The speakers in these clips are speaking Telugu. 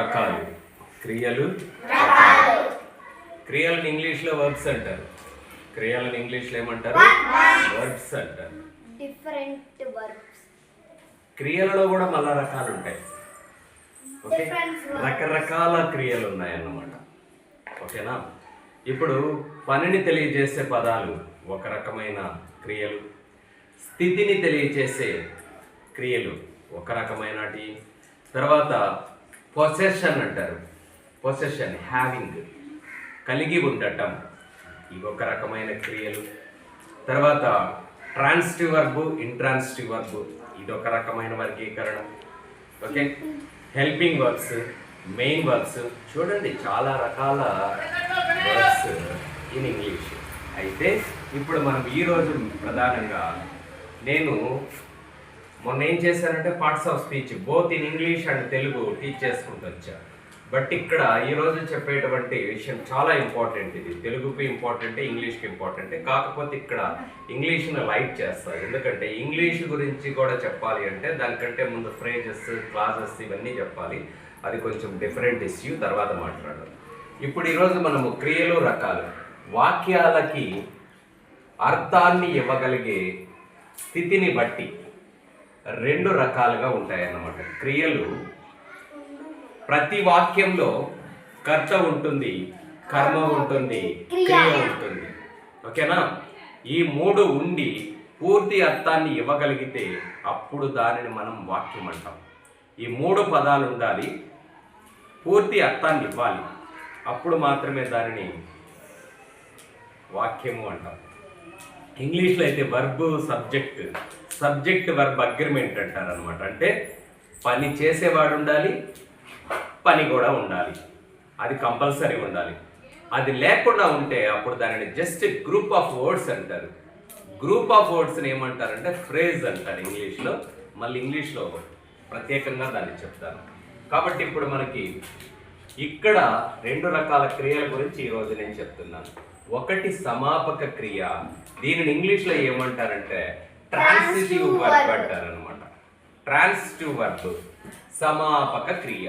రకాలు. క్రియలు. క్రియలను ఇంగ్లీష్లో వర్బ్స్ అంటారు. క్రియలను ఇంగ్లీష్లో ఏమంటారు? వర్బ్స్ అంటారు. డిఫరెంట్ వర్బ్స్ క్రియలలో కూడా మళ్ళా రకాలు ఉంటాయి. ఓకే. రకరకాల క్రియలు ఉన్నాయన్నమాట. ఓకేనా? ఇప్పుడు పనిని తెలియజేసే పదాలు ఒక రకమైన క్రియలు. స్థితిని తెలియజేసే క్రియలు ఒక రకమైనటి. తర్వాత పొసెషన్ అంటారు. పొసెషన్ హ్యావింగ్ కలిగి ఉండటం. ఇవి ఒక రకమైన క్రియలు. తర్వాత ట్రాన్స్టివ్ వర్బు ఇంట్రాన్స్టివ్ వర్బు ఇది ఒక రకమైన వర్గీకరణ. Okay helping verbs main verbs చూడండి చాలా రకాల వర్బ్స్ ఇన్ ఇంగ్లీష్ అయితే ఇప్పుడు మనం ఈరోజు ప్రధానంగా నేను మొన్న ఏం చేశానంటే parts of speech both in English and Telugu teach చేసుకుంటూ వచ్చా. బట్ ఇక్కడ ఈ రోజు చెప్పేటువంటి విషయం చాలా ఇంపార్టెంట్ ఇది. తెలుగుకి ఇంపార్టెంట్ ఇంగ్లీష్కి ఇంపార్టెంట్ కాకపోతే ఇక్కడ ఇంగ్లీష్ని లైట్ చేస్తారు. ఎందుకంటే ఇంగ్లీష్ గురించి కూడా చెప్పాలి అంటే దానికంటే ముందు ఫ్రేజెస్ క్లాసెస్ ఇవన్నీ చెప్పాలి. అది కొంచెం డిఫరెంట్ ఇష్యూ తర్వాత మాట్లాడాలి ఇప్పుడు ఈరోజు మనము క్రియలు రకాలు వాక్యాలకి అర్థాన్ని ఇవ్వగలిగే స్థితిని బట్టి రెండు రకాలుగా ఉంటాయన్నమాట. క్రియలు ప్రతి వాక్యంలో కర్త ఉంటుంది కర్మ ఉంటుంది క్రియ. ఉంటుంది. ఓకేనా? ఈ మూడు ఉండి పూర్తి అర్థాన్ని ఇవ్వగలిగితే అప్పుడు దానిని మనం వాక్యం అంటాం. ఈ మూడు పదాలు ఉండాలి పూర్తి అర్థాన్ని ఇవ్వాలి. అప్పుడు మాత్రమే దానిని వాక్యము అంటాం. ఇంగ్లీష్లో అయితే verb subject subject verb agreement అంటారు అనమాట అంటే పని చేసేవాడు ఉండాలి పని కూడా ఉండాలి. అది కంపల్సరీ ఉండాలి. అది లేకుండా ఉంటే అప్పుడు దానిని జస్ట్ గ్రూప్ ఆఫ్ వర్డ్స్ అంటారు. గ్రూప్ ఆఫ్ వర్డ్స్ని ఏమంటారంటే ఫ్రేజ్ అంటారు ఇంగ్లీష్లో. మళ్ళీ ఇంగ్లీష్లో ప్రత్యేకంగా దాన్ని చెప్తారు. కాబట్టి ఇప్పుడు మనకి ఇక్కడ రెండు రకాల క్రియల గురించి ఈరోజు నేను చెప్తున్నాను. ఒకటి సమాపక క్రియ. దీనిని ఇంగ్లీష్లో ఏమంటారంటే ట్రాన్సిటివ్ వర్బ్ అంటారు అనమాట ట్రాన్సిటివ్ వర్బ్ సమాపక క్రియ.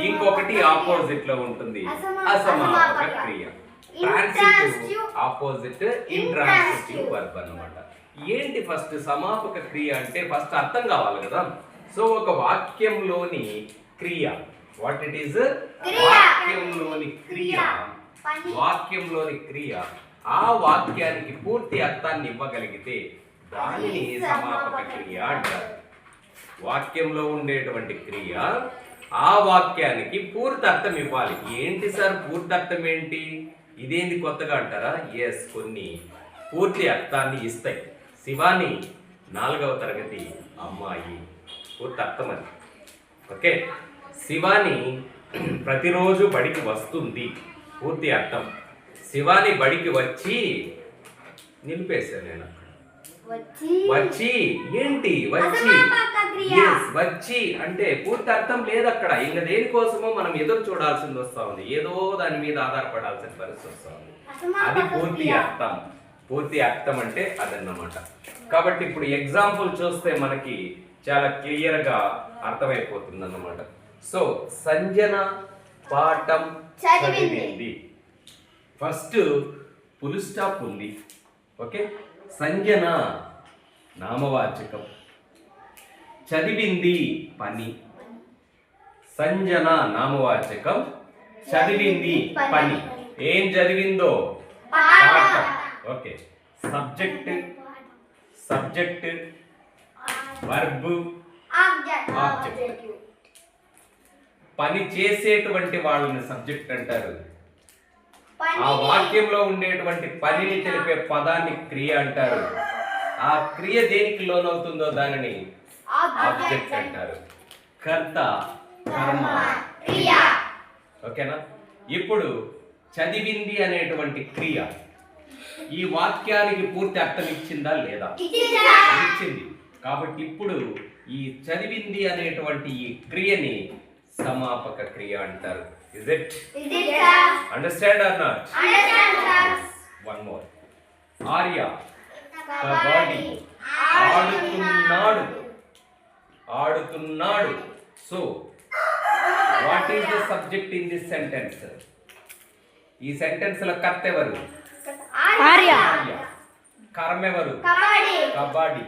ఇంకొకటి ఆపోజిట్లో ఉంటుంది. అసమాపక క్రియ. ట్రాన్సిటివ్ ఆపోజిట్ ఇంట్రాన్సిటివ్ వర్బ్ అన్నమాట. ఏంటి ఫస్ట్ సమాపక క్రియ అంటే ఫస్ట్ అర్థం కావాలి కదా? సో ఒక వాక్యంలోని క్రియ. వాట్ ఇట్ ఈస్ వాక్యంలోని క్రియ. వాక్యంలోని క్రియ ఆ వాక్యానికి పూర్తి అర్థాన్ని ఇవ్వగలిగితే దానిని సమాపక క్రియ అంటారు. వాక్యంలో ఉండేటువంటి క్రియ ఆ వాక్యానికి పూర్తి అర్థం ఇవ్వాలి. ఏంటి సార్ పూర్తి అర్థం ఏంటి? ఇదేంది కొత్తగా అంటారా? ఎస్ కొన్ని పూర్తి అర్థాన్ని ఇస్తాయి. శివాని నాలుగవ తరగతి అమ్మాయి పూర్తి అర్థం అది. ఓకే? శివాని ప్రతిరోజు బడికి వస్తుంది. పూర్తి అర్థం. శివాని బడికి వచ్చి నిలిపేశాను నేను వచ్చి? ఏంటి? వచ్చి. వచ్చి. అంటే పూర్తి అర్థం లేదు అక్కడ. ఇంకా దేనికోసమో మనం ఎదురు చూడాల్సింది వస్తా ఉంది ఏదో దాని మీద ఆధారపడాల్సిన పరిస్థితి వస్తా ఉంది అది పూర్తి. అర్థం. పూర్తి అర్థం అంటే అదన్నమాట. కాబట్టి ఇప్పుడు ఎగ్జాంపుల్ చూస్తే మనకి చాలా క్లియర్గా అర్థమైపోతుంది అన్నమాట సో సంజన పాఠం చదివింది. ఫస్ట్ పులు స్టాప్ ఉంది ఓకే? సంజన నామవాచకం. చదివింది పని. సంజన నామవాచకం. చదివింది పని. ఏం చదివిందో? పాఠం. Okay. Subject. Subject. Verb. Object. పని చేసేటువంటి వాళ్ళని సబ్జెక్ట్ అంటారు. ఆ వాక్యంలో ఉండేటువంటి పనిని తెలిపే పదాన్ని క్రియ అంటారు ఆ క్రియ దేనికి లోనవుతుందో దానిని ఆబ్జెక్ట్ అంటారు కర్త కర్మ క్రియ. ఓకేనా ఇప్పుడు చదివింది అనేటువంటి క్రియ ఈ వాక్యానికి పూర్తి అర్థం ఇచ్చిందా లేదా? ఇచ్చింది కాబట్టి ఇప్పుడు ఈ చదివింది అనేటువంటి ఈ క్రియని సమాపక క్రియ అంటారు. Is it? Understand or not? One more Arya kabaddi. ఆడుతున్నాడు. ఆడుతున్నాడు. So what is the subject in this sentence ఈ సెంటెన్స్లో కర్త ఎవరు. కర్మ ఎవరు? కబడ్డీ?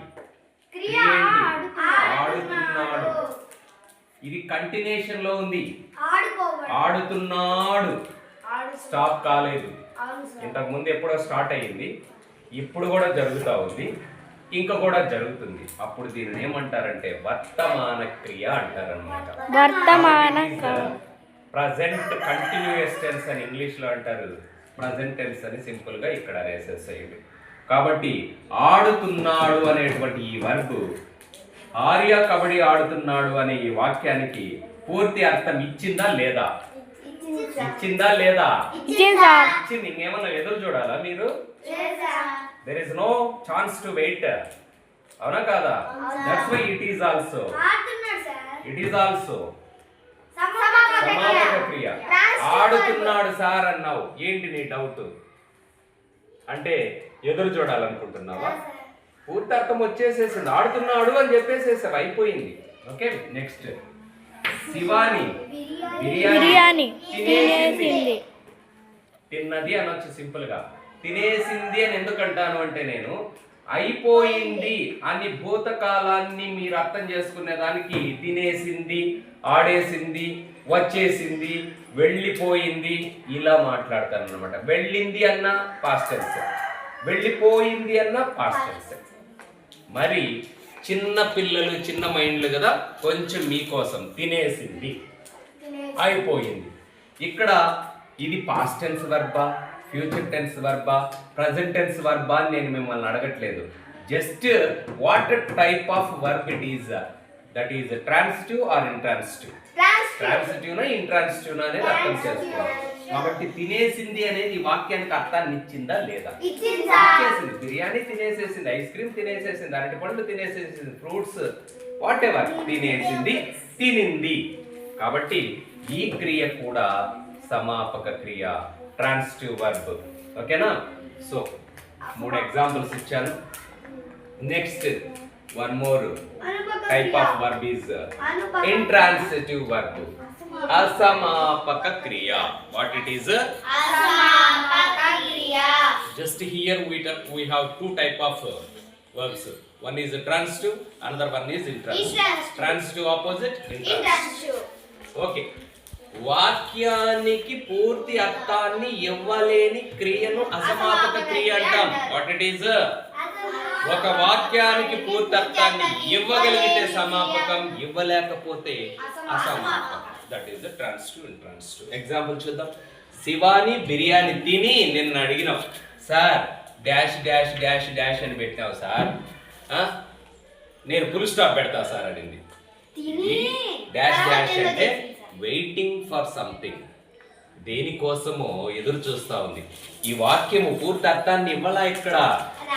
ఆడుతున్నాడు. ఇది కంటిన్యూషన్లో ఉంది. ఆడుతున్నాడు. స్టాప్ కాలేదు. ఇంతకు ముందు ఎప్పుడో స్టార్ట్ అయ్యింది. ఇప్పుడు కూడా జరుగుతూ ఉంది. ఇంకా కూడా జరుగుతుంది. అప్పుడు దీనిని ఏమంటారంటే వర్తమాన క్రియ అంటారనమాట వర్తమాన ప్రజెంట్ కంటిన్యూయస్ టెన్స్ అని ఇంగ్లీష్లో అంటారు. ప్రజెంట్ టెన్స్ అని సింపుల్గా ఇక్కడ వేసేసేయండి కాబట్టి ఆడుతున్నాడు అనేటువంటి ఈ వర్బ్ ఆర్య కబడ్డీ ఆడుతున్నాడు అనే ఈ వాక్యానికి పూర్తి అర్థం ఇచ్చిందా లేదా? ఇచ్చింది. లేదా? ఇచ్చింది. ఇంకేమన్నా ఎదురు చూడాలా మీరు? There is no chance to wait అవునా కాదా? That's why it is also ఆడుతున్నాడు సార్. ఇట్ ఈస్ ఆల్సో సమాపక క్రియ. ఆడుతున్నాడు సార్ అన్నావు. ఏంటి నీ డౌట్ అంటే ఎదురు చూడాలనుకుంటున్నావా? పూర్తి అర్థం వచ్చేసేసింది. ఆడుతున్నాడు అని చెప్పేసేసావు అయిపోయింది. Okay next Shivani. బిర్యానీ తినేసింది. తిన్నది అనొచ్చు సింపుల్గా తినేసింది అని ఎందుకు అంటాను అంటే నేను అయిపోయింది అని భూతకాలాన్ని మీరు అర్థం చేసుకునే దానికి తినేసింది ఆడేసింది వచ్చేసింది వెళ్ళిపోయింది ఇలా మాట్లాడతాను అనమాట వెళ్ళింది అన్న పాస్ట్ టెన్స్ వెళ్ళిపోయింది అన్న పాస్ట్ టెన్స్ మరి చిన్న పిల్లలు చిన్న మైండ్లు కదా కొంచెం మీకోసం తినేసింది. అయిపోయింది. ఇక్కడ ఇది పాస్ట్ టెన్స్ వర్బా ఫ్యూచర్ టెన్స్ వర్బా ప్రజెంట్ టెన్స్ వర్బా అని నేను మిమ్మల్ని అడగట్లేదు. Just what type of work it is that is transitive or intransitive transitive intransitive అనేది అర్థం చేసుకోవాలి. కాబట్టి తినేసింది అనేది వాక్యానికి అర్థాన్ని ఇచ్చిందా లేదా? ఇచ్చేసింది. బిర్యానీ తినేసేసింది ఐస్ క్రీమ్ తినేసేసింది అరటి పండ్లు తినేసేసింది ఫ్రూట్స్ వాట్ ఎవర్ తినేసింది తినింది. కాబట్టి ఈ క్రియ కూడా సమాపక క్రియ ట్రాన్సిటివ్ వర్బ్. ఓకేనా? సో మూడు ఎగ్జాంపుల్స్ ఇచ్చాను. Next one more type of verb is intransitive verb. అసమాపక క్రియ వాట్ ఇట్ ఈస్ అసమాపక క్రియ just here we we have two type of verbs one is trans two another one is intrans trans to opposite intrans okay వాక్యానికి పూర్తి అర్థాన్ని ఇవ్వలేని క్రియను అసమాపక క్రియ అంటాం వాట్ ఇట్ ఈస్ ఒక వాక్యానికి పూర్తి అర్థాన్ని ఇవ్వగలిగితే సమాపకం ఇవ్వలేకపోతే అసమాపకం that is the transitive and transitive example చూద్దాం. శివాని బిర్యానీ తిని నిన్న అడిగినావు sir dash dash dash dash అని పెట్టినావు సార్? నేను ఫుల్ స్టాప్ పెడతా సార్ అడిగింది. డాష్ డాష్ అంటే. వెయిటింగ్ ఫర్ సంథింగ్ దేనికోసమో ఎదురు చూస్తా ఉంది. ఈ వాక్యము పూర్తి అర్థాన్ని ఇవ్వలా ఇక్కడ?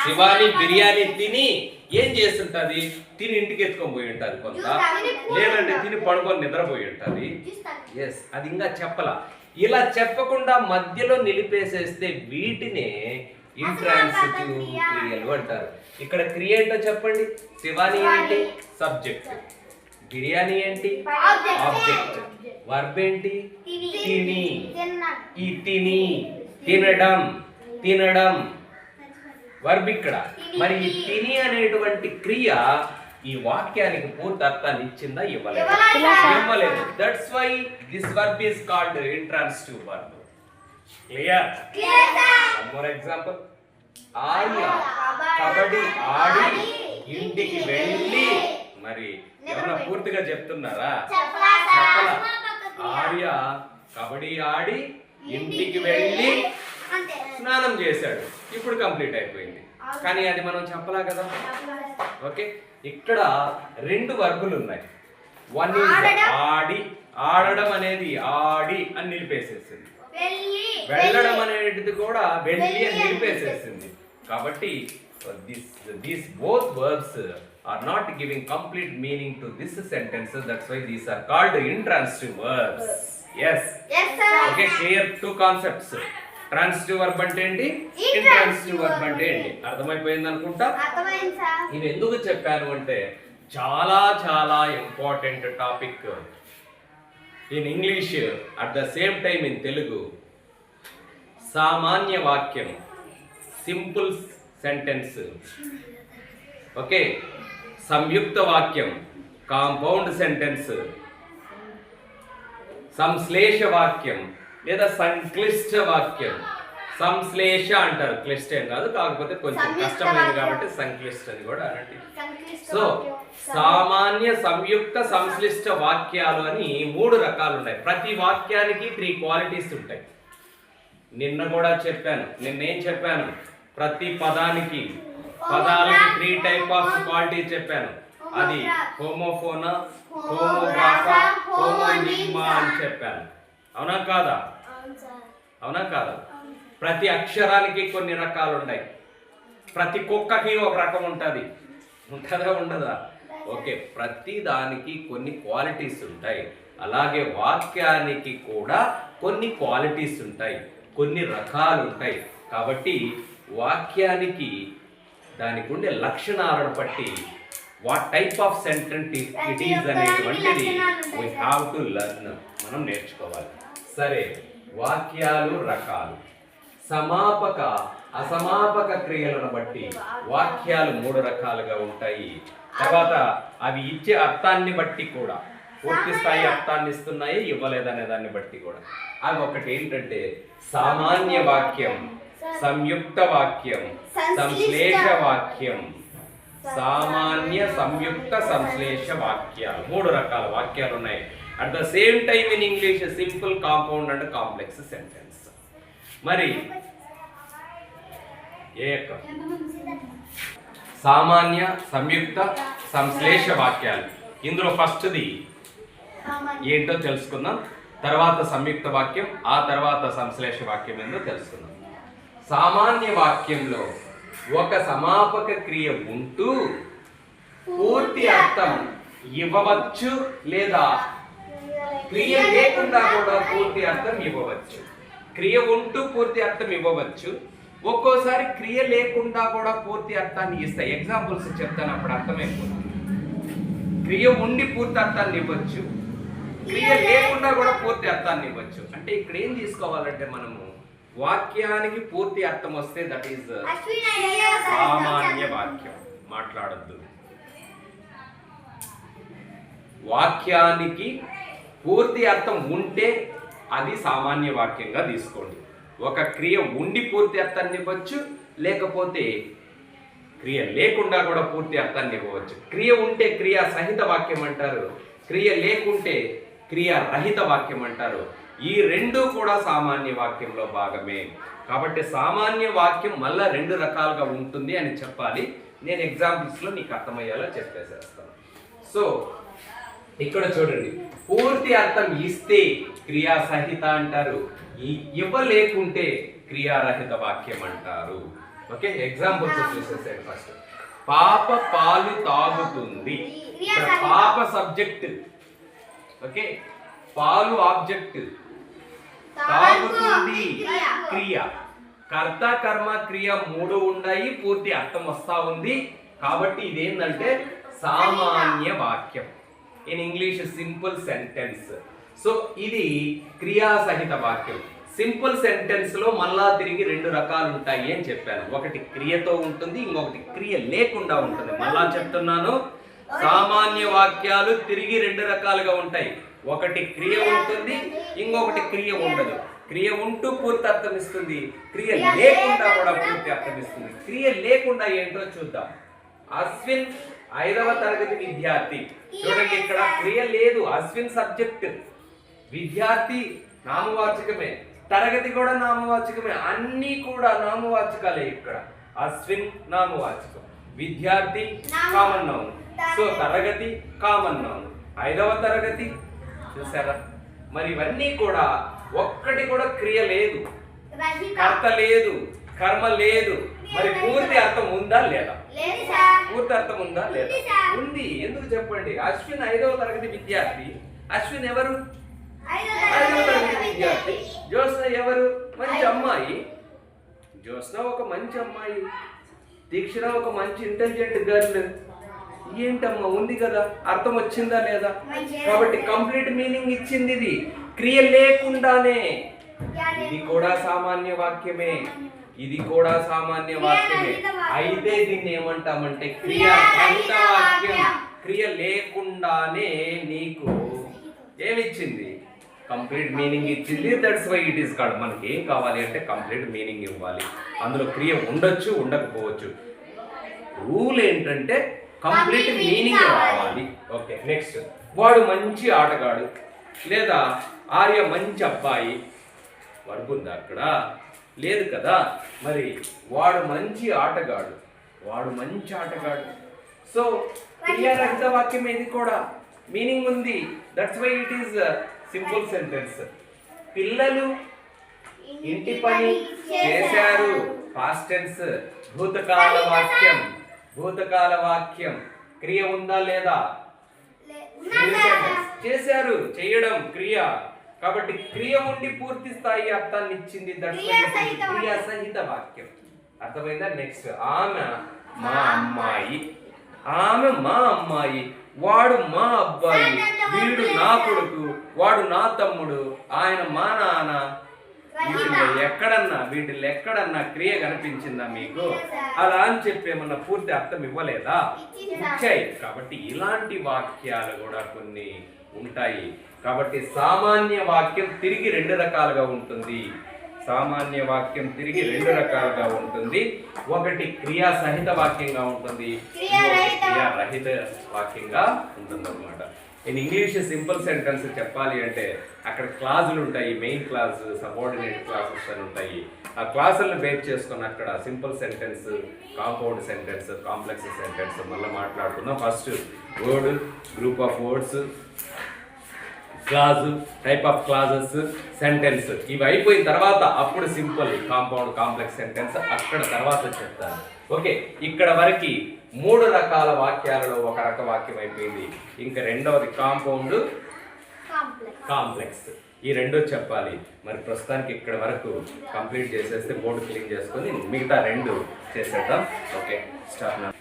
శివాని బిర్యానీ తిని ఏం చేస్తుంటది? తిని ఇంటికి ఎత్తుకొని పోయి ఉంటది కొంత. లేదంటే తిని పడుకొని నిద్రపోయి ఉంటది. ఎస్ అది ఇంకా చెప్పలా. ఇలా చెప్పకుండా మధ్యలో నిలిపేసేస్తే వీటినే ఇంట్రాన్సిటివ్ క్రియలు అంటారు. ఇక్కడ క్రియ ఏంటో చెప్పండి. శివాని ఏంటి? సబ్జెక్ట్. బిర్యానీ ఏంటి. ఆబ్జెక్ట్ వర్బ్ ఏంటి? తిని. ఈ తిని. తినడం. తినడం. వర్బ్ ఇక్కడ మరి ఈ తిని. అనేటువంటి క్రియ ఈ వాక్యానికి పూర్తి అర్థాన్ని ఇచ్చిందా ఇవ్వలేదు. ఇవ్వలేదు that's why this verb is called intransitive verb clear more example Arya kabaddi ఆడి ఇంటికి వెళ్ళి. మరి ఏమన్నా పూర్తిగా చెప్తున్నారా? చెప్పలా. ఆర్య కబడ్డీ ఆడి ఇంటికి వెళ్ళి. స్నానం చేశాడు. ఇప్పుడు కంప్లీట్ అయిపోయింది. కానీ అది మనం చెప్పలా కదా. ఓకే. ఇక్కడ రెండు వర్గులు ఉన్నాయి. వన్. ఆడి ఆడడం అనేది ఆడి అని నిలిపేసేసింది. వెళ్ళి వెళ్ళడం వెళ్ళి. అనేది కూడా వెళ్ళి అని నిలిపేసేసింది. కాబట్టి this these both verbs are not giving complete meaning to this sentence that's why these are called intransitive verbs yes Yes, sir. Okay clear two concepts transitive verb అంటే ఏంటి? ఇంట్రాన్సిటివ్ వర్బ్ అంటే ఏంటి? అర్థమైపోయింది అనుకుంటా. ఇది ఎందుకు చెప్పాను అంటే చాలా చాలా important topic in English at the same time in Telugu సామాన్య వాక్యం సింపుల్ సెంటెన్స్ ఓకే సంయుక్త వాక్యం కాంపౌండ్ సెంటెన్స్ సంశ్లేష వాక్యం లేదా సంక్లిష్ట వాక్యం. సంశ్లేష అంటారు. క్లిష్ట ఏం కాదు కాకపోతే కొంచెం కష్టమైనది. కాబట్టి సంక్లిష్ట అని కూడా అనండి. సో. సామాన్య సంయుక్త సంశ్లిష్ట వాక్యాలు అని మూడు రకాలు ఉన్నాయి. ప్రతి వాక్యానికి త్రీ క్వాలిటీస్ ఉంటాయి. నిన్న కూడా చెప్పాను నిన్నేం చెప్పాను? ప్రతి పదానికి పదాలకి త్రీ టైప్ ఆఫ్ క్వాలిటీ చెప్పాను. అది హోమోఫోనా హోమోగ్రాఫా హోమోనిగ్మా అని చెప్పాను. అవునా కాదా? అవును కాదా? ప్రతి అక్షరానికి కొన్ని రకాలు ఉన్నాయి ప్రతి కుక్కకి ఒక రకం ఉంటుంది. ఉంటుందా ఉండదా? ఓకే ప్రతి దానికి కొన్ని క్వాలిటీస్ ఉంటాయి. అలాగే వాక్యానికి కూడా కొన్ని క్వాలిటీస్ ఉంటాయి. కొన్ని రకాలు ఉంటాయి కాబట్టి వాక్యానికి దానికి ఉండే లక్షణాలను బట్టి what type of sentence it is అనేటువంటిది వీ హ్యావ్ టు లర్న్ మనం నేర్చుకోవాలి. సరే వాక్యాలు రకాలు. సమాపక అసమాపక క్రియలను బట్టి వాక్యాలు మూడు రకాలుగా ఉంటాయి. తర్వాత అవి ఇచ్చే అర్థాన్ని బట్టి కూడా పూర్తి స్థాయి అర్థాన్ని ఇస్తున్నాయి ఇవ్వలేదనే దాన్ని బట్టి కూడా. అవి ఒకటి ఏంటంటే సామాన్య వాక్యం సంయుక్త వాక్యం సంశ్లేష వాక్యం సామాన్య సంయుక్త సంశ్లేష వాక్యాలు. మూడు రకాల వాక్యాలు ఉన్నాయి. At the same time in English simple compound and complex sentence మరి ఏ సామాన్య సంయుక్త సంశ్లేష వాక్యాలు. ఇందులో ఫస్ట్ది ఏంటో తెలుసుకుందాం. తర్వాత సంయుక్త వాక్యం ఆ తర్వాత సంశ్లేష వాక్యం ఏందో తెలుసుకుందాం. సామాన్య వాక్యంలో ఒక సమాపక క్రియ ఉంటూ పూర్తి అర్థం ఇవ్వవచ్చు లేదా క్రియ లేకుండా కూడా పూర్తి అర్థం ఇవ్వవచ్చు. క్రియ ఉంటూ పూర్తి అర్థం ఇవ్వవచ్చు. ఒక్కోసారి క్రియ లేకుండా కూడా పూర్తి అర్థాన్ని ఇస్తాయి. ఎగ్జాంపుల్స్ చెప్తాను అప్పుడు అర్థమైపోతుంది. క్రియ ఉండి పూర్తి అర్థాన్ని ఇవ్వచ్చు. క్రియ లేకుండా కూడా పూర్తి అర్థాన్ని ఇవ్వచ్చు. అంటే ఇక్కడ ఏం తీసుకోవాలంటే మనము వాక్యానికి పూర్తి అర్థం వస్తే దట్ ఈస్ ఐడియా సామాన్య వాక్యం. మాట్లాడద్దు. వాక్యానికి పూర్తి అర్థం ఉంటే అది సామాన్య వాక్యంగా తీసుకోండి. ఒక క్రియ ఉండి పూర్తి అర్థాన్ని ఇవ్వచ్చు లేకపోతే క్రియ లేకుండా కూడా పూర్తి అర్థాన్ని ఇవ్వవచ్చు. క్రియ ఉంటే క్రియా సహిత వాక్యం అంటారు. క్రియ లేకుంటే క్రియ రహిత వాక్యం అంటారు. ఈ రెండు కూడా సామాన్య వాక్యంలో భాగమే. కాబట్టి సామాన్య వాక్యం మళ్ళీ రెండు రకాలుగా ఉంటుంది అని చెప్పాలి. నేను ఎగ్జాంపుల్స్లో నీకు అర్థమయ్యేలా చెప్పేసేస్తాను. సో ఇక్కడ చూడండి. పూర్తి అర్థం ఇస్తే క్రియా సహిత అంటారు ఇవ్వలేకుంటే క్రియారహిత వాక్యం అంటారు. ఓకే? ఎగ్జాంపుల్స్ చూసేసాడు ఫస్ట్ పాప పాలు తాగుతుంది. ఇక్కడ పాప సబ్జెక్ట్ ఓకే? పాలు ఆబ్జెక్ట్ తాగుతుంది క్రియ. కర్త కర్మ క్రియ మూడు ఉన్నాయి పూర్తి అర్థం వస్తా ఉంది. కాబట్టి ఇదేంటంటే సామాన్య వాక్యం. In English simple sentence so ఇది క్రియా సహిత వాక్యం. సింపుల్ సెంటెన్స్లో మళ్ళా తిరిగి రెండు రకాలు ఉంటాయి అని చెప్పాను. ఒకటి క్రియతో ఉంటుంది ఇంకొకటి క్రియ లేకుండా ఉంటుంది. మళ్ళా చెప్తున్నాను. సామాన్య వాక్యాలు తిరిగి రెండు రకాలుగా ఉంటాయి. ఒకటి క్రియ ఉంటుంది ఇంకొకటి క్రియ ఉండదు. క్రియ ఉంటూ పూర్తి అర్థమిస్తుంది క్రియ లేకుండా కూడా పూర్తి అర్థమిస్తుంది క్రియ లేకుండా ఏంటో చూద్దాం. అశ్విన్ ఐదవ తరగతి విద్యార్థి. చూడండి ఇక్కడ క్రియ లేదు అశ్విన్ సబ్జెక్ట్. విద్యార్థి నామవాచకమే. తరగతి కూడా నామవాచకమే. అన్నీ కూడా నామవాచకాలే ఇక్కడ. అశ్విన్ నామవాచకం. విద్యార్థి కామన్ నౌన్. సో తరగతి కామన్ నౌన్ ఐదవ తరగతి చూసారా? మరి ఇవన్నీ కూడా ఒక్కటి కూడా క్రియ లేదు. కర్త లేదు కర్మ లేదు. మరి పూర్తి అర్థం ఉందా లేదా? పూర్తి అర్థం ఉందా లేదా? ఉంది ఎందుకు చెప్పండి? అశ్విన్ ఐదవ తరగతి విద్యార్థి. అశ్విన్ ఎవరు? ఐదో ఐదవ తరగతి తరగతి విద్యార్థి. జ్యోత్స్న ఎవరు? మంచి అమ్మాయి. జ్యోత్స్న ఒక మంచి అమ్మాయి. దీక్షణ ఒక మంచి ఇంటెలిజెంట్ గర్ల్ ఏంటమ్మా? ఉంది కదా. అర్థం వచ్చిందా లేదా? కాబట్టి కంప్లీట్ మీనింగ్ ఇచ్చింది ఇది. క్రియ లేకుండానే. ఇది కూడా సామాన్య వాక్యమే. ఇది కూడా సామాన్య వాక్యమే. అయితే దీన్ని ఏమంటామంటే క్రియ రహిత వాక్యం. క్రియ లేకుండానే నీకు ఏమిచ్చింది? కంప్లీట్ మీనింగ్ ఇచ్చింది. That's why it is called మనకి ఏం కావాలి అంటే కంప్లీట్ మీనింగ్ ఇవ్వాలి. అందులో క్రియ ఉండొచ్చు ఉండకపోవచ్చు. రూల్ ఏంటంటే కంప్లీట్ మీనింగ్ రావాలి. ఓకే నెక్స్ట్ వాడు మంచి ఆటగాడు లేదా ఆర్య మంచి అబ్బాయి. పడుకుందా అక్కడ? లేదు కదా. మరి వాడు మంచి ఆటగాడు. వాడు మంచి ఆటగాడు. సో క్రియారహిత వాక్యం ఇది కూడా? మీనింగ్ ఉంది. That's why it is simple sentence పిల్లలు ఇంటి పని చేశారు. పాస్ట్ టెన్స్ భూతకాల వాక్యం. భూతకాల వాక్యం క్రియ ఉందా లేదా. చేశారు. చేయడం క్రియ. కాబట్టి క్రియ ఉండి పూర్తి స్థాయి అర్థాన్ని ఇచ్చింది వాక్యం. క్రియాసహిత వాక్యం. అర్థమైందా? నెక్స్ట్ ఆమె మా అమ్మాయి. ఆమె మా అమ్మాయి. వాడు మా అబ్బాయి. వీడు నా కొడుకు. వాడు నా తమ్ముడు. ఆయన మా నాన్న. వీటిలో ఎక్కడన్నా వీటిలో ఎక్కడన్నా క్రియ కనిపించిందా మీకు? అలా అని చెప్పి ఏమన్నా పూర్తి అర్థం ఇవ్వలేదా? ఇచ్చాయి. కాబట్టి ఇలాంటి వాక్యాలు కూడా కొన్ని ఉంటాయి. కాబట్టి సామాన్య వాక్యం తిరిగి రెండు రకాలుగా ఉంటుంది. సామాన్య వాక్యం తిరిగి రెండు రకాలుగా ఉంటుంది. ఒకటి క్రియా సహిత వాక్యంగా ఉంటుంది. ఇంకొకటి క్రియారహిత వాక్యంగా ఉంటుంది అనమాట ఇన్ ఇంగ్లీష్ సింపుల్ సెంటెన్స్ చెప్పాలి అంటే అక్కడ క్లాజులు ఉంటాయి మెయిన్ క్లాస్ సబార్డినేట్ క్లాసెస్ అని ఉంటాయి. ఆ క్లాసులను బేస్ చేసుకుని అక్కడ simple sentence compound sentence complex sentence మళ్ళీ మాట్లాడుకుందాం. First word group of words clause type of clauses sentence ఇవి అయిపోయిన తర్వాత అప్పుడు సింపుల్ కాంపౌండ్ కాంప్లెక్స్ సెంటెన్స్ అక్కడ తర్వాత చెప్తాను. ఓకే ఇక్కడ వరకు మూడు రకాల వాక్యాలలో ఒక రక వాక్యం అయిపోయింది. ఇంకా రెండవది కాంపౌండ్. కాంప్లెక్స్. ఈ రెండు చెప్పాలి. మరి ప్రస్తుతానికి ఇక్కడ వరకు కంప్లీట్ చేసేస్తే బోర్డు క్లీన్ చేసుకొని మిగతా రెండు చేసేద్దాం. Okay start.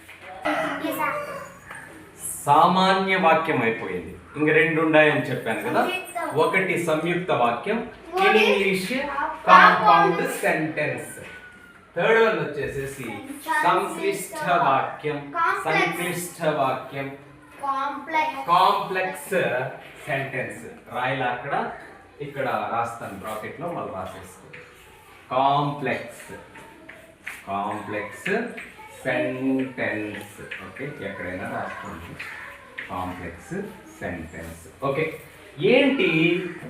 సామాన్య వాక్యం అయిపోయింది. ఇంక రెండు ఉన్నాయని చెప్పాను కదా. ఒకటి సంయుక్త వాక్యం. In English compound sentence third one వచ్చేసేసి సంక్లిష్ట వాక్యం. సంక్లిష్ట వాక్యం. కాంప్లెక్స్ సెంటెన్స్ రాయలా అక్కడ? ఇక్కడ రాస్తాను. బ్రాకెట్లో మళ్ళీ రాసేస్తాను కాంప్లెక్స్ కాంప్లెక్స్ సెంటెన్స్ ఓకే ఎక్కడైనా రాసుకోండి. కాంప్లెక్స్ సెంటెన్స్ ఓకే ఏంటి?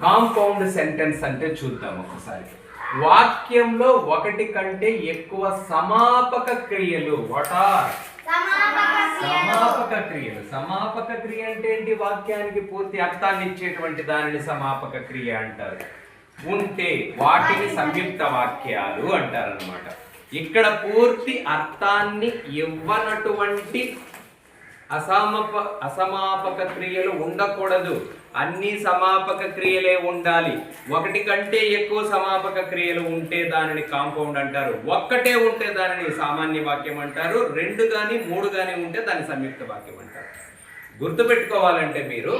కాంపౌండ్ సెంటెన్స్ అంటే చూద్దాం ఒకసారి. వాక్యంలో ఒకటి కంటే ఎక్కువ సమాపక క్రియలు. What are? సమాపక క్రియలు. సమాపక క్రియ అంటే ఏంటి? వాక్యానికి పూర్తి అర్థాన్ని ఇచ్చేటువంటి దానిని సమాపక క్రియ అంటారు. ఉంటే వాటిని సంయుక్త వాక్యాలు అంటారనమాట ఇక్కడ పూర్తి అర్థాన్ని ఇవ్వనటువంటి అసమప అసమాపక క్రియలు ఉండకూడదు. అన్ని సమాపక క్రియలే ఉండాలి. ఒకటి కంటే ఎక్కువ సమాపక క్రియలు ఉంటే దానిని కాంపౌండ్ అంటారు. ఒక్కటే ఉంటే దానిని సామాన్య వాక్యం అంటారు. రెండు కానీ మూడు కానీ ఉంటే దాన్ని సంయుక్త వాక్యం అంటారు. గుర్తుపెట్టుకోవాలంటే మీరు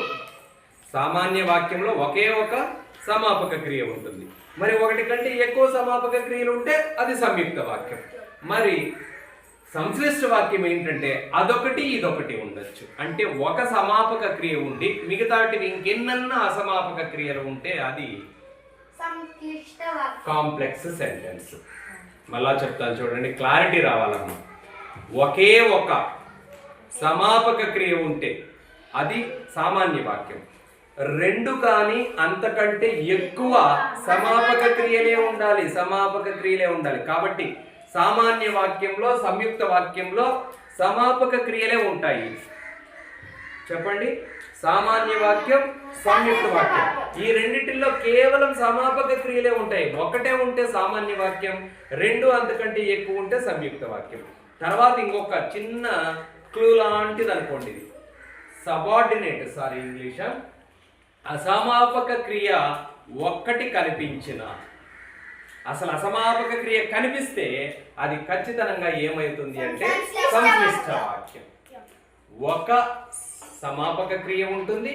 సామాన్య వాక్యంలో ఒకే ఒక సమాపక క్రియ ఉంటుంది. మరి ఒకటి కంటే ఎక్కువ సమాపక క్రియలు ఉంటే అది సంయుక్త వాక్యం. మరి సంశ్లిష్ట వాక్యం ఏంటంటే అదొకటి ఇదొకటి ఉండొచ్చు. అంటే ఒక సమాపక క్రియ ఉండి మిగతాటివి ఇంకెన్నన్నా అసమాపక క్రియలు ఉంటే అది. Complex sentence. మళ్ళా చెప్తాను చూడండి క్లారిటీ రావాలమ్మా. ఒకే ఒక సమాపక క్రియ ఉంటే అది సామాన్య వాక్యం. రెండు కానీ అంతకంటే ఎక్కువ సమాపక క్రియలే ఉండాలి సమాపక క్రియలే ఉండాలి. కాబట్టి సామాన్య వాక్యంలో సంయుక్త వాక్యంలో సమాపక క్రియలే ఉంటాయి. చెప్పండి. సామాన్య వాక్యం సంయుక్త వాక్యం. ఈ రెండింటిలో కేవలం సమాపక క్రియలే ఉంటాయి. ఒకటే ఉంటే సామాన్య వాక్యం రెండు అంతకంటే ఎక్కువ ఉంటే సంయుక్త వాక్యం. తర్వాత ఇంకొక చిన్న క్లూ లాంటిది అనుకోండి ఇది. Subordinate sorry English. అసమాపక క్రియ ఒక్కటి కనిపించిన అసలు అసమాపక క్రియ కనిపిస్తే అది ఖచ్చితంగా ఏమవుతుంది అంటే సంక్లిష్ట వాక్యం. ఒక సమాపక క్రియ ఉంటుంది.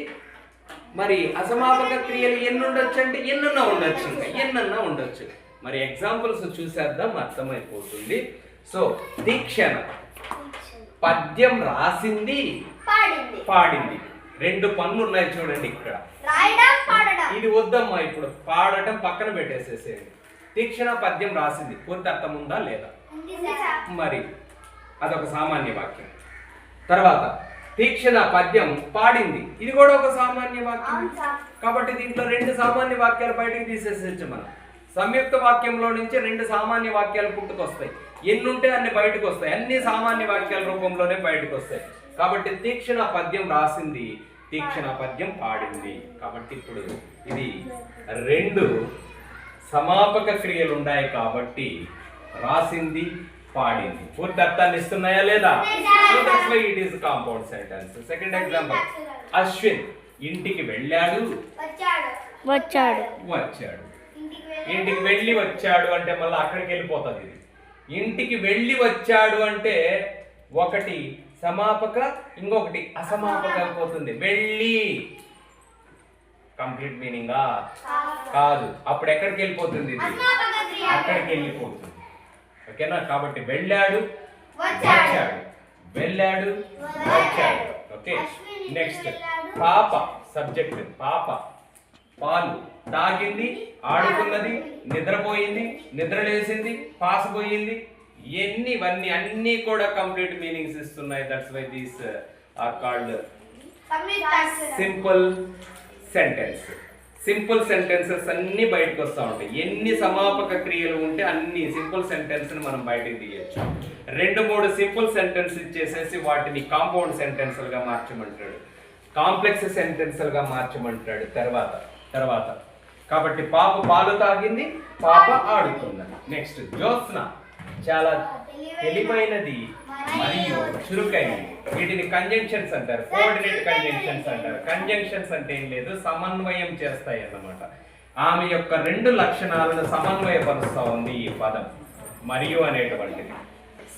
మరి అసమాపక క్రియలు ఎన్ని ఉండొచ్చు అంటే ఎన్నన్నా ఉండొచ్చు ఇంకా. ఎన్నన్నా ఉండొచ్చు. మరి ఎగ్జాంపుల్స్ చూసేద్దాం అర్థమైపోతుంది. సో దీక్షణ. పద్యం రాసింది పాడింది. రెండు పనులు ఉన్నాయి చూడండి ఇక్కడ. ఇది వద్దమ్మా ఇప్పుడు పాడటం పక్కన పెట్టేసేసేయండి. తీక్షణ పద్యం రాసింది. పూర్తి అర్థం ఉందా లేదా మరి అదొక సామాన్య వాక్యం. తర్వాత తీక్షణ పద్యం పాడింది. ఇది కూడా ఒక సామాన్య వాక్యం. కాబట్టి దీంట్లో రెండు సామాన్య వాక్యాలు బయటికి తీసేసేయచ్చు మనం. సంయుక్త వాక్యంలో నుంచి రెండు సామాన్య వాక్యాలు పుట్టుకొస్తాయి. ఎన్ని ఉంటే అన్ని బయటకు వస్తాయి అన్ని సామాన్య వాక్యాల రూపంలోనే బయటకు వస్తాయి కాబట్టి తీక్షణ పద్యం రాసింది. తీక్షణ పద్యం పాడింది. కాబట్టి ఇప్పుడు ఇది రెండు సమాపక క్రియలు ఉన్నాయి కాబట్టి రాసింది పాడింది. పూర్తి అర్థాన్ని ఇస్తున్నాయా లేదా? It is compound sentence second example Ashwin ఇంటికి వెళ్ళాడు. వచ్చాడు. వచ్చాడు. వచ్చాడు. ఇంటికి వెళ్ళి ఇంటికి వెళ్ళి వచ్చాడు అంటే మళ్ళీ అక్కడికి వెళ్ళిపోతుంది ఇది. ఇంటికి వెళ్ళి వచ్చాడు అంటే ఒకటి సమాపక ఇంకొకటి అసమాపక అయిపోతుంది. వెళ్ళి. కంప్లీట్ మీనింగా? కాదు. అప్పుడు ఎక్కడికి వెళ్ళిపోతుంది ఇది? అక్కడికి వెళ్ళిపోతుంది. ఓకేనా? కాబట్టి వెళ్ళాడు వచ్చాడు. వెళ్ళాడు వచ్చాడు. ఓకే. నెక్స్ట్. పాప సబ్జెక్ట్. పాప. పాలు. తాగింది ఆడుకున్నది నిద్రపోయింది నిద్ర లేచింది పాస్ పోయింది. ఎన్ని ఇవన్నీ అన్ని కూడా కంప్లీట్ మీనింగ్స్ ఇస్తున్నాయి. That's why these are called simple sentence simple sentences అన్ని బయటకు వస్తూ ఉంటాయి. ఎన్ని సమాపక క్రియలు ఉంటే అన్ని సింపుల్ సెంటెన్స్ మనం బయటకు తీయచ్చు. రెండు మూడు సింపుల్ సెంటెన్స్ ఇచ్చేసేసి వాటిని కాంపౌండ్ సెంటెన్స్లుగా మార్చమంటాడు. కాంప్లెక్స్ సెంటెన్స్లుగా మార్చమంటాడు తర్వాత తర్వాత. కాబట్టి పాప పాలు తాగింది పాప ఆడుకున్నది నెక్స్ట్ జ్యోత్స్న. చాలా తెలివైనది. మరియు చురుకైనది వీటిని కంజంక్షన్స్ అంటారు. కోఆర్డినేట్ కంజంక్షన్స్ అంటారు. కంజంక్షన్స్ అంటే ఏం లేదు సమన్వయం చేస్తాయి అన్నమాట. ఆమె యొక్క రెండు లక్షణాలను సమన్వయపరుస్తా ఉంది ఈ పదం. మరియు అనేటువంటిది.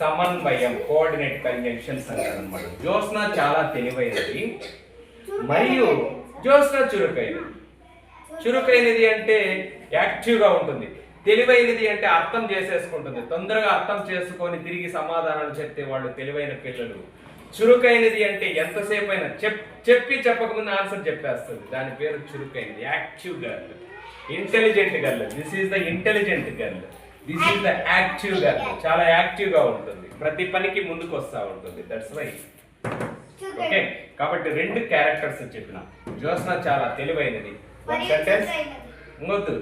సమన్వయం కోఆర్డినేట్ కంజంక్షన్స్ అంటారు అనమాట జ్యోత్స్న చాలా తెలివైనది. మరియు జ్యోత్స్న చురుకైనది. చురుకైనది అంటే యాక్టివ్గా ఉంటుంది. తెలివైనది అంటే అర్థం చేసేసుకుంటుంది. తొందరగా అర్థం చేసుకొని తిరిగి సమాధానాలు చెప్తే వాళ్ళు తెలివైన పిల్లలు. చురుకైనది అంటే ఎంతసేపు అయినా చెప్ చెప్పి చెప్పకముందు ఆన్సర్ చెప్పేస్తుంది. దాని పేరు చురుకైనది. Active girl. Intelligent girl. This is the intelligent girl. This is the active girl. చాలా యాక్టివ్గా ఉంటుంది. ప్రతి పనికి ముందుకు వస్తూ ఉంటుంది దట్స్ వై ఓకే కాబట్టి రెండు క్యారెక్టర్స్ చెప్పిన. జ్యోత్స్న చాలా తెలివైనది. సెంటెన్స్. ఇంకొద్దు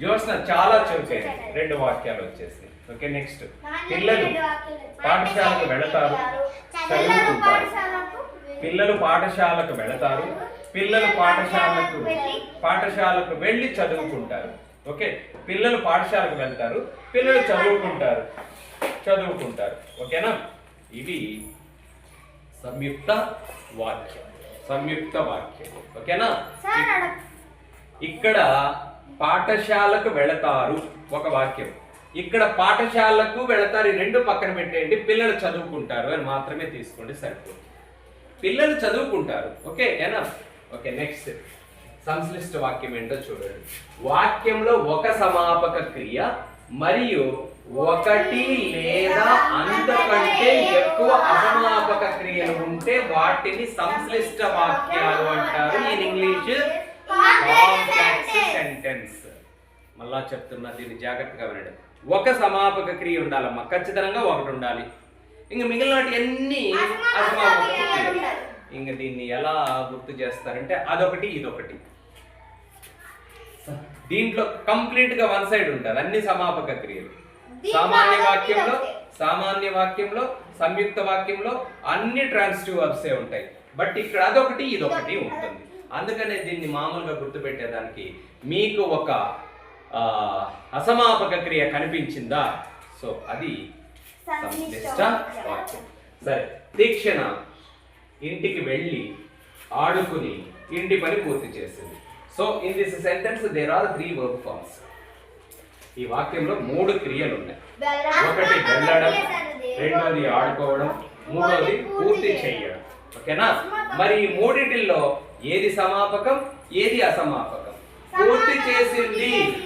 జ్యోత్స్న చాలా చురుకైనది రెండు వాక్యాలు వచ్చేసి. Okay next. పిల్లలు పాఠశాలకు వెళతారు. పిల్లలు చదువుకుంటారు పాఠశాలకు పిల్లలు పాఠశాలకు వెళతారు. పిల్లలు పాఠశాలకు పాఠశాలకు వెళ్ళి చదువుకుంటారు. ఓకే పిల్లలు పాఠశాలకు వెళ్తారు. పిల్లలు చదువుకుంటారు. చదువుకుంటారు. ఓకేనా? ఇవి సంయుక్త వాక్యం. సంయుక్త వాక్యం. ఓకేనా? ఇక్కడ పాఠశాలకు వెళతారు ఒక వాక్యం. ఇక్కడ పాఠశాలకు వెళతారు ఈ రెండు పక్కన పెట్టేయండి పిల్లలు చదువుకుంటారు అని మాత్రమే తీసుకోండి సరిపోతుంది. పిల్లలు చదువుకుంటారు ఓకే ఏనా? ఓకే నెక్స్ట్ సంశ్లిష్ట వాక్యం ఏంటో చూడండి. వాక్యంలో ఒక సమాపక క్రియ మరియు ఒకటి లేదా అంతకంటే ఎక్కువ అసమాపక క్రియలు ఉంటే వాటిని సంశ్లిష్ట వాక్యాలు అంటారు. In English complex sentence. మళ్ళా చెప్తున్నా దీన్ని జాగ్రత్తగా వినండి. ఒక సమాపక క్రియ ఉండాలమ్మా. ఖచ్చితంగా ఒకటి ఉండాలి. ఇంక మిగిలిన అన్ని అసమాపక ఇంక దీన్ని ఎలా గుర్తు చేస్తారంటే అదొకటి ఇదొకటి. దీంట్లో కంప్లీట్గా వన్ సైడ్ ఉంటుంది అన్ని సమాపక క్రియలు. సామాన్య వాక్యంలో సామాన్య వాక్యంలో సంయుక్త వాక్యంలో అన్ని ట్రాన్సిటివ్ వర్బ్సే ఉంటాయి. బట్ ఇక్కడ అదొకటి ఇదొకటి. ఉంటుంది. అందుకనే దీన్ని మామూలుగా గుర్తుపెట్టేదానికి మీకు ఒక అసమాపక క్రియ కనిపించిందా? సో అది వాక్యం. సరే తీక్షణ ఇంటికి వెళ్ళి ఆడుకుని ఇంటి పని పూర్తి చేసింది. So in this sentence there are three work forms ఈ వాక్యంలో మూడు క్రియలు ఉన్నాయి. ఒకటి వెళ్ళడం రెండోది ఆడుకోవడం మూడోది పూర్తి చేయడం. ఓకేనా? మరి ఈ మూడిటిల్లో ఏది సమాపకం? ఏది అసమాపకం? పూర్తి చేసింది.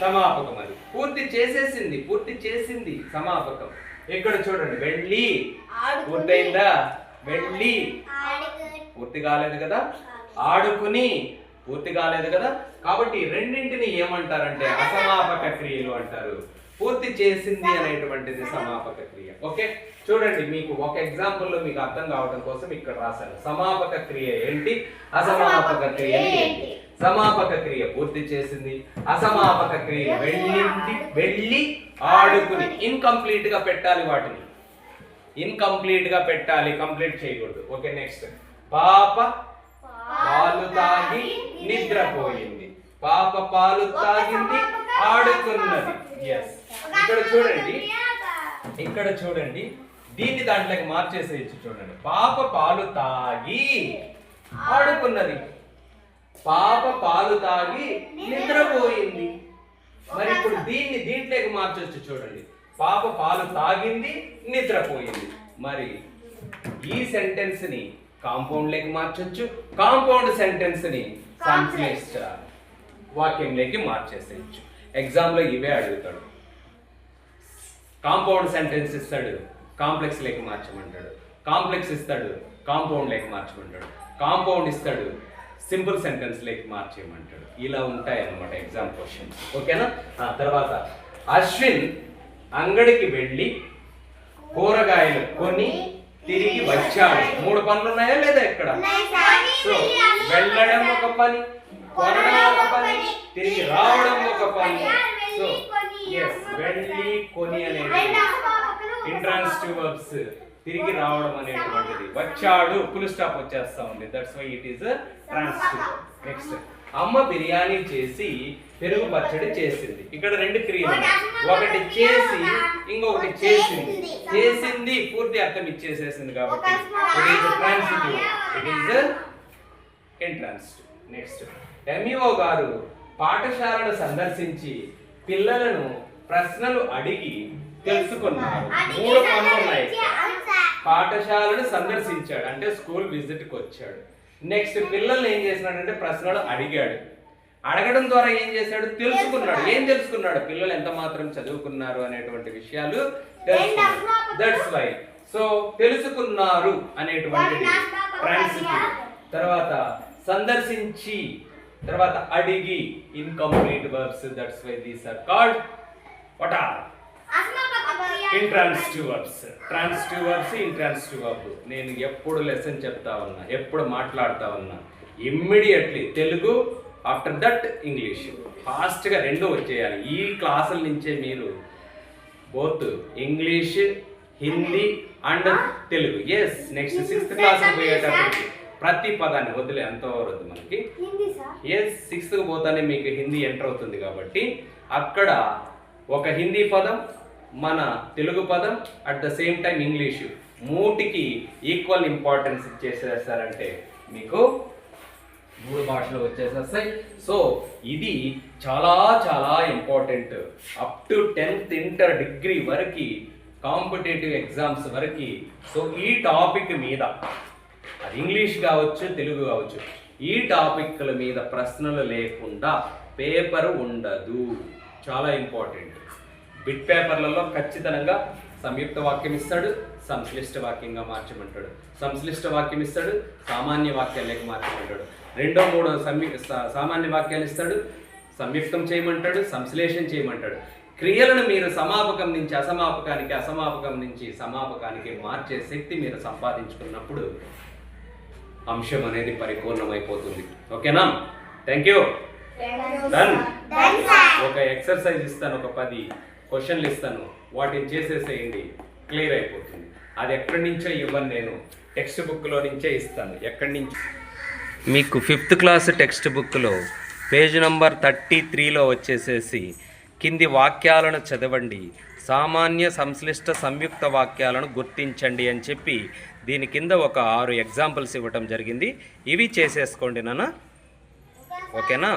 సమాపకం అది. పూర్తి చేసేసింది పూర్తి చేసింది సమాపకం. ఇక్కడ చూడండి వెళ్ళి పూర్తయిందా? వెళ్ళి పూర్తి కాలేదు కదా? ఆడుకుని. పూర్తి కాలేదు కదా? కాబట్టి రెండింటిని ఏమంటారంటే అసమాపక క్రియలు అంటారు. పూర్తి చేసింది అనేటువంటిది సమాపక క్రియ. ఓకే? చూడండి మీకు ఒక ఎగ్జాంపుల్లో మీకు అర్థం కావడం కోసం ఇక్కడ రాశాను. సమాపక క్రియ ఏంటి? అసమాపక క్రియ ఏంటి? సమాపక క్రియ పూర్తి చేసింది. అసమాపక క్రియ వెళ్ళింది వెళ్ళి ఆడుకుని ఇన్కంప్లీట్గా పెట్టాలి వాటిని. ఇన్కంప్లీట్గా పెట్టాలి కంప్లీట్ చేయకూడదు. ఓకే నెక్స్ట్ పాప పాలు తాగి నిద్రపోయింది. పాప పాలు తాగింది ఆడుకున్నది. ఎస్ ఇక్కడ చూడండి. ఇక్కడ చూడండి. దీన్ని దాంట్లోకి మార్చేసేయచ్చు చూడండి. పాప పాలు తాగి ఆడుకున్నది. పాప పాలు తాగి నిద్రపోయింది. మరి ఇప్పుడు దీన్ని దీంట్లోకి మార్చొచ్చు చూడండి. పాప పాలు తాగింది నిద్రపోయింది. మరి ఈ సెంటెన్స్ని కాంపౌండ్ లేకి మార్చొచ్చు. కాంపౌండ్ సెంటెన్స్ని సంశ్లేష వాక్యంలోకి మార్చేసేయచ్చు. ఎగ్జామ్లో ఇవే అడుగుతాడు. కాంపౌండ్ సెంటెన్స్ ఇస్తాడు. కాంప్లెక్స్ లేక మార్చమంటాడు. కాంప్లెక్స్ ఇస్తాడు. కాంపౌండ్ లేక మార్చమంటాడు. కాంపౌండ్ ఇస్తాడు. సింపుల్ సెంటెన్స్ లేక మార్చేయమంటాడు. ఇలా ఉంటాయి అన్నమాట ఎగ్జామ్ క్వశ్చన్స్. ఓకేనా? ఆ తర్వాత అశ్విన్ అంగడికి వెళ్ళి కూరగాయలు కొని తిరిగి వచ్చాడు. మూడు పనులు ఉన్నాయా లేదా ఇక్కడ? సో వెళ్ళడం ఒక పని కొనడం ఒక పని తిరిగి రావడం ఒక పని. సో ఎస్ వెళ్ళి కొని అనేది ఇంట్రాన్సిటివ్ వర్బ్స్ తిరిగి రావడం అనేటువంటిది వచ్చాడు ఫుల్ స్టాప్ వచ్చేస్తా ఉంది. That's why it is transitive next అమ్మ బిర్యానీ చేసి పెరుగు పచ్చడి చేసింది. ఇక్కడ రెండు క్రియలు. ఒకటి చేసి ఇంకొకటి చేసింది. చేసింది పూర్తి అర్థం ఇచ్చేసేసింది కాబట్టి it is transitive it is next MEO garu పాఠశాలను సందర్శించి పిల్లలను ప్రశ్నలు అడిగి తెలుసుకున్నారు. మూడు పనులు ఉన్నాయి ఇక్కడ. పాఠశాలను సందర్శించాడు అంటే స్కూల్ విజిట్కి వచ్చాడు నెక్స్ట్ పిల్లల్ని ఏం చేసినాడంటే ప్రశ్నలు అడిగాడు. అడగడం ద్వారా ఏం చేశాడు? తెలుసుకున్నాడు. ఏం తెలుసుకున్నాడు? పిల్లలు ఎంత మాత్రం చదువుకున్నారు అనేటువంటి విషయాలు తెలుసుకున్నాడు. దట్స్ వై సో తెలుసుకున్నారు అనేటువంటిది ట్రాన్సిటివ్ తర్వాత సందర్శించి తర్వాత అడిగి incomplete verbs that's why these are called what are intransitive verbs transitive verbs intransitive verb నేను ఎప్పుడు లెసన్ చెప్తా ఉన్నా ఎప్పుడు మాట్లాడుతా ఉన్నా immediately Telugu after that English ఫాస్ట్గా రెండు వచ్చేయాలి. ఈ క్లాసుల నుంచే మీరు both English Hindi and Telugu. Yes next sixth class పోయేటప్పటికి. ప్రతి పదాన్ని వదిలే అంత వరదు మనకి ఎస్ సిక్స్త్కి పోతానే మీకు హిందీ ఎంటర్ అవుతుంది కాబట్టి అక్కడ ఒక హిందీ పదం మన తెలుగు పదం at the same time English మూటికి equal importance ఇచ్చేసేస్తారంటే మీకు మూడు భాషలు వచ్చేసేస్తాయి. సో ఇది చాలా చాలా important up to tenth inter degree వరకు కాంపిటేటివ్ ఎగ్జామ్స్ వరకు. సో ఈ టాపిక్ మీద అది ఇంగ్లీష్ కావచ్చు తెలుగు కావచ్చు. ఈ టాపిక్ల మీద ప్రశ్నలు లేకుండా పేపర్ ఉండదు. చాలా ఇంపార్టెంట్. బిట్ పేపర్లలో ఖచ్చితంగా సంయుక్త వాక్యం ఇస్తాడు సంశ్లిష్ట వాక్యంగా మార్చమంటాడు. సంశ్లిష్ట వాక్యం ఇస్తాడు సామాన్య వాక్యాలకు మార్చమంటాడు. రెండో మూడో సంయు సామాన్య వాక్యాలు ఇస్తాడు సంయుక్తం చేయమంటాడు సంశ్లేషం చేయమంటాడు. క్రియలను మీరు సమాపకం నుంచి అసమాపకానికి అసమాపకం నుంచి సమాపకానికి మార్చే శక్తి మీరు సంపాదించుకున్నప్పుడు అంశం అనేది పరిపూర్ణమైపోతుంది. ఓకేనా? థ్యాంక్ యూ డన్ ఒక ఎక్సర్సైజ్ ఇస్తాను ఒక పది క్వశ్చన్లు ఇస్తాను. వాటిని చేసేసేయండి. క్లియర్ అయిపోతుంది. అది ఎక్కడి నుంచో ఇవ్వను నేను. టెక్స్ట్ బుక్లో నుంచే ఇస్తాను. ఎక్కడి నుంచి? మీకు ఫిఫ్త్ క్లాస్ టెక్స్ట్ బుక్లో పేజ్ నంబర్ థర్టీ త్రీలో వచ్చేసేసి కింది వాక్యాలను చదవండి. సామాన్య సంశ్లిష్ట సంయుక్త వాక్యాలను గుర్తించండి అని చెప్పి దీని కింద ఒక ఆరు ఎగ్జాంపుల్స్ ఇవ్వటం జరిగింది. ఇవి చేసేసుకోండి నాన్న. ఓకేనా?